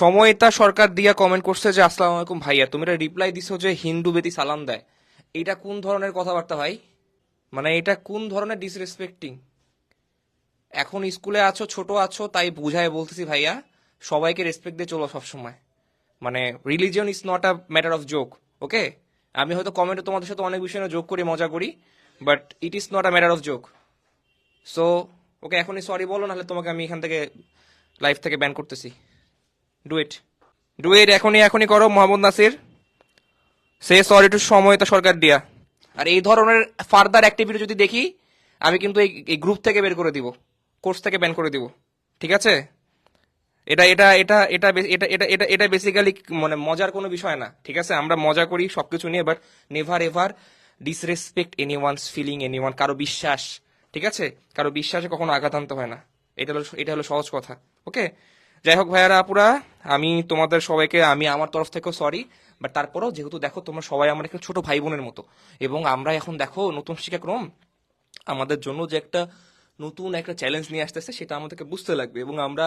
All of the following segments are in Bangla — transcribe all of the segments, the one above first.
সময়তা সরকার দিয়া কমেন্ট করছে যে, আসসালামু আলাইকুম ভাইয়া তুমি রিপ্লাই দিছো যে হিন্দু বেতি সালাম দেয়। এটা কোন ধরনের কথাবার্তা ভাই? মানে এটা কোন ধরনের ডিসরেসপেক্টিং এখন স্কুলে আছো, ছোট আছো, তাই বুঝায় বলতেছি ভাইয়া, সবাইকে রেসপেক্ট দিয়ে চলো সবসময়। মানে religion is not a matter of joke okay আমি হয়তো কমেন্টে তোমাদের সাথে অনেক বিষয় যোগ করি, মজা করি but it is not a matter of joke so okay এখনই সরি বলো, নাহলে তোমাকে আমি এখান থেকে লাইফ থেকে ব্যান করতেছি। ডু ইট ডু ইট এখনই এখনই করো, মোহাম্মদ নাসির। সে সরি টু সময়তা সরকার দিয়া। আর এই ধরনের ফার্দার অ্যাক্টিভিটি যদি দেখি, আমি কিন্তু এই গ্রুপ থেকে বের করে দিব। কোর্স থেকে ব্যান করে দিব। ঠিক আছে? এটা এটা এটা এটা এটা এটা এটা এটা বেসিক্যালি মানে মজার কোনো বিষয় না। ঠিক আছে? আমরা মজা করি সব সবকিছু নিয়ে but never ever disrespect anyone's feeling anyone কারও বিশ্বাস। ঠিক আছে? কারও বিশ্বাসে কখনো আঘাত আনতে হয় না। এটা হলো এটা হলো সহজ কথা। ওকে যাই হোক ভাইয়ারা আপুরা, আমি তোমাদের সবাইকে, আমি আমার তরফ থেকেও সরি বাট তারপরও যেহেতু দেখো তোমরা সবাই আমার একটা ছোট ভাই বোনের মতো, এবং আমরা এখন দেখো নতুন শিক্ষাক্রম, আমাদের জন্য যে একটা নতুন একটা চ্যালেঞ্জ নিয়ে আসতেছে, সেটা আমাদেরকে বুঝতে লাগবে, এবং আমরা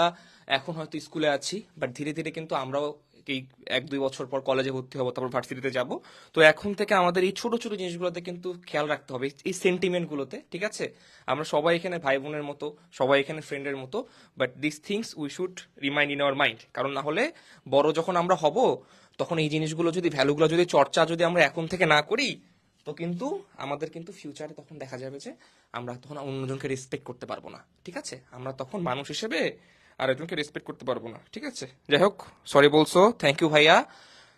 এখন হয়তো স্কুলে আছি বাট ধীরে ধীরে কিন্তু আমরাও এই এক, দুই বছর পর কলেজে ভর্তি হব, তারপর ভার্সিটিতে যাব। তো এখন থেকে আমাদের এই ছোট ছোট জিনিসগুলোতে কিন্তু খেয়াল রাখতে হবে। এই সেন্টিমেন্ট গুলোতে, ঠিক আছে? আমরা সবাই এখানে ভাই বোনের মতো, সবাই এখানে ফ্রেন্ডের মতো but this things we should remind in our mind কারণ না হলে বড় যখন আমরা হব, তখন এই জিনিসগুলো যদি ভ্যালুগুলো যদি, চর্চা যদি আমরা এখন থেকে না করি, তো কিন্তু আমাদের কিন্তু ফিউচারে তখন দেখা যাবে যে আমরা তখন অন্যজনকে রেসপেক্ট করতে পারব না। ঠিক আছে? আমরা তখন মানুষ হিসেবে আরেকজনকে রেসপেক্ট করতে পারব না, ঠিক আছে? যাই হোক সরি বলছো থ্যাংক ইউ ভাইয়া।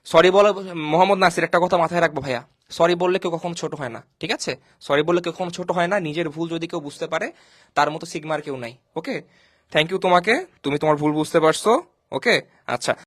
সরি বলে, মোহাম্মদ নাসির, একটা কথা মাথায় রাখব ভাইয়া। সরি বললে কেউ কখনো ছোট হয় না, ঠিক আছে? সরি বললে কেউ কখনো ছোট হয় না, নিজের ভুল যদি কেউ বুঝতে পারে, তার মতো সিগমার কেউ নাই ওকে থ্যাংক ইউ তোমাকে, তুমি তোমার ভুল বুঝতে পারছ ওকে আচ্ছা।